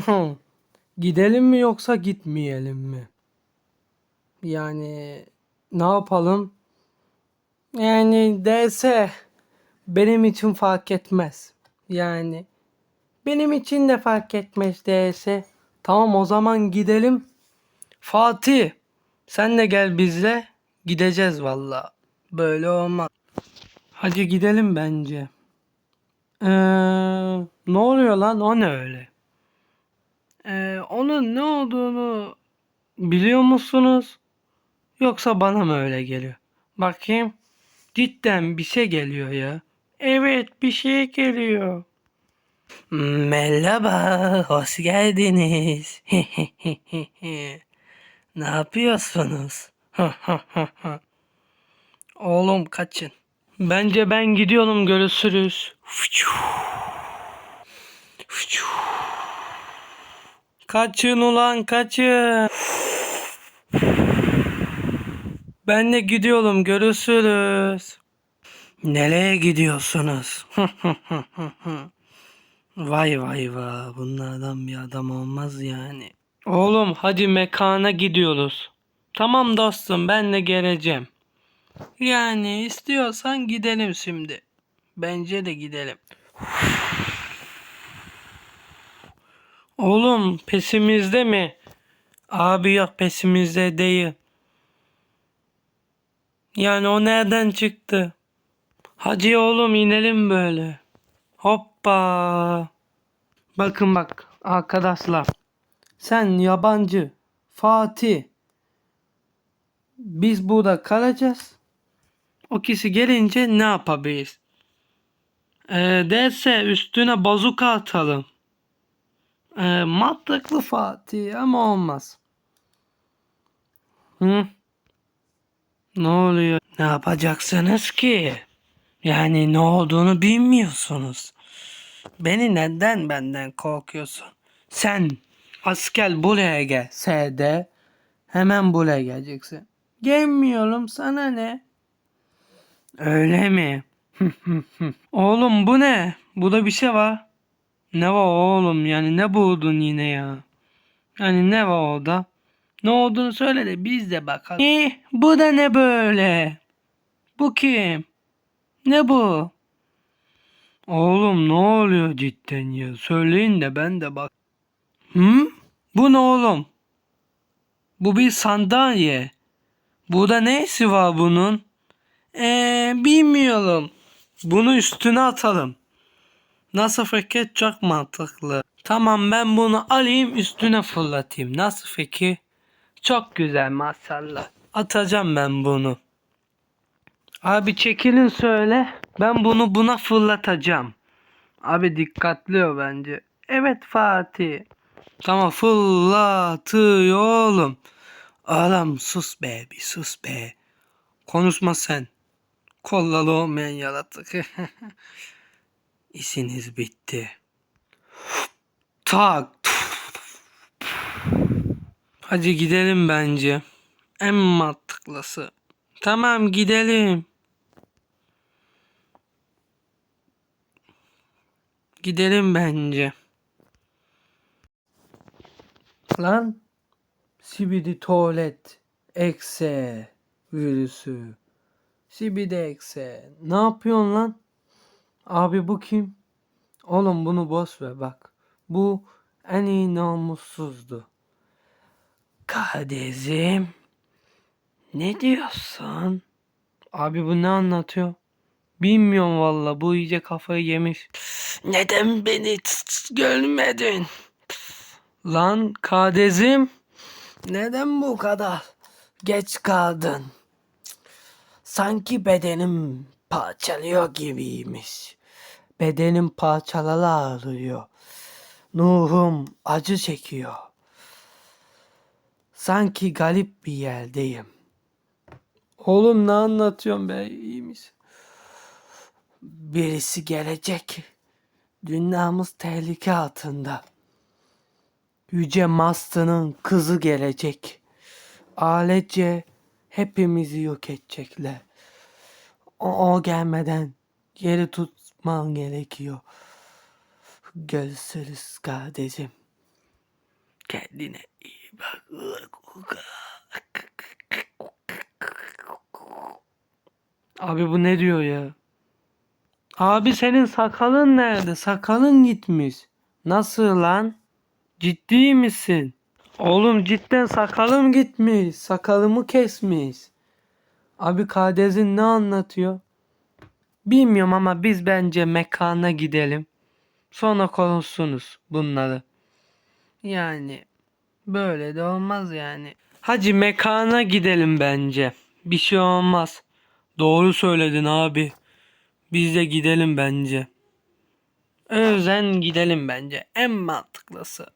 Gidelim mi yoksa gitmeyelim mi? Yani ne yapalım? Yani DS benim için fark etmez. Yani benim için de fark etmez DS. Tamam o zaman gidelim. Fatih sen de gel bizle. Gideceğiz valla. Böyle olmaz. Hadi gidelim bence. Ee, ne oluyor lan? O ne öyle? Ee, onun ne olduğunu biliyor musunuz? Yoksa bana mı öyle geliyor? Bakayım. Cidden bir şey geliyor ya. Evet bir şey geliyor. Merhaba, hoş geldiniz. ne yapıyorsunuz? Oğlum kaçın. Bence ben gidiyorum görüşürüz. Kaçın ulan kaçın. Ben de gidiyorum görüşürüz. Nereye gidiyorsunuz? vay vay vay bunlardan bir adam olmaz yani. Oğlum hadi mekana gidiyoruz. Tamam dostum ben de geleceğim. Yani istiyorsan gidelim şimdi. Bence de gidelim. Oğlum pesimizde mi? Abi yok pesimizde değil. Yani o nereden çıktı? Hadi oğlum inelim böyle. Hoppa. Bakın bak arkadaşlar. Sen yabancı. Fatih. Biz burada kalacağız. O kişi gelince ne yapabiliriz? Ee, derse üstüne bazuka atalım. Ee, mantıklı Fatih ama olmaz. Hı? Ne oluyor? Ne yapacaksınız ki? Yani ne olduğunu bilmiyorsunuz. Beni neden benden korkuyorsun? Sen asker buraya gel. SD. Hemen buraya geleceksin. Gelmiyorum sana ne? Öyle mi? oğlum bu ne? Burada bir şey var. Ne var oğlum yani ne buldun yine ya? Yani ne var orada? Ne olduğunu söyle de biz de bakalım. Eh, bu da ne böyle? Bu kim? Ne bu? Oğlum ne oluyor cidden ya? Söyleyin de ben de bak. Hı? Bu ne oğlum? Bu bir sandalye. Burada neyisi var bunun? Eee bilmiyorum. Bunu üstüne atalım. Nasıl fikir çok mantıklı. Tamam ben bunu alayım üstüne fırlatayım. Nasıl fikir? Çok güzel maşallah. Atacağım ben bunu. Abi çekilin söyle. Ben bunu buna fırlatacağım. Abi dikkatli ol bence. Evet Fatih. Tamam fırlatıyor oğlum. Oğlum sus be bir sus be. Konuşma sen. Kollalı olmayan yaratık. İşiniz bitti. Tak. Hadi gidelim bence. En mantıklısı. Tamam gidelim. Gidelim bence. Lan. Sibidi tuvalet. Ekse. Virüsü. Sibidi ekse. Ne yapıyorsun lan? Abi bu kim? Oğlum bunu boş ver bak. Bu en iyi namussuzdu. Kardeşim. Ne diyorsun? Abi bu ne anlatıyor? Bilmiyorum valla bu iyice kafayı yemiş. Neden beni görmedin? Lan kardeşim. Neden bu kadar geç kaldın? Sanki bedenim parçalıyor gibiymiş. Bedenim parçaları ağrıyor. Nuhum acı çekiyor. Sanki galip bir yerdeyim. Oğlum ne anlatıyorsun be iyi misin? Birisi gelecek. Dünyamız tehlike altında. Yüce Master'ın kızı gelecek. Ailece hepimizi yok edecekler. O, o gelmeden geri tutman gerekiyor. Görüşürüz kardeşim. Kendine iyi bak. Abi bu ne diyor ya? Abi senin sakalın nerede? Sakalın gitmiş. Nasıl lan? Ciddi misin? Oğlum cidden sakalım gitmiş. Sakalımı kesmiş. Abi Kadez'in ne anlatıyor? Bilmiyorum ama biz bence mekana gidelim. Sonra konuşsunuz bunları. Yani böyle de olmaz yani. Hacı mekana gidelim bence. Bir şey olmaz. Doğru söyledin abi. Biz de gidelim bence. Özen gidelim bence. En mantıklısı.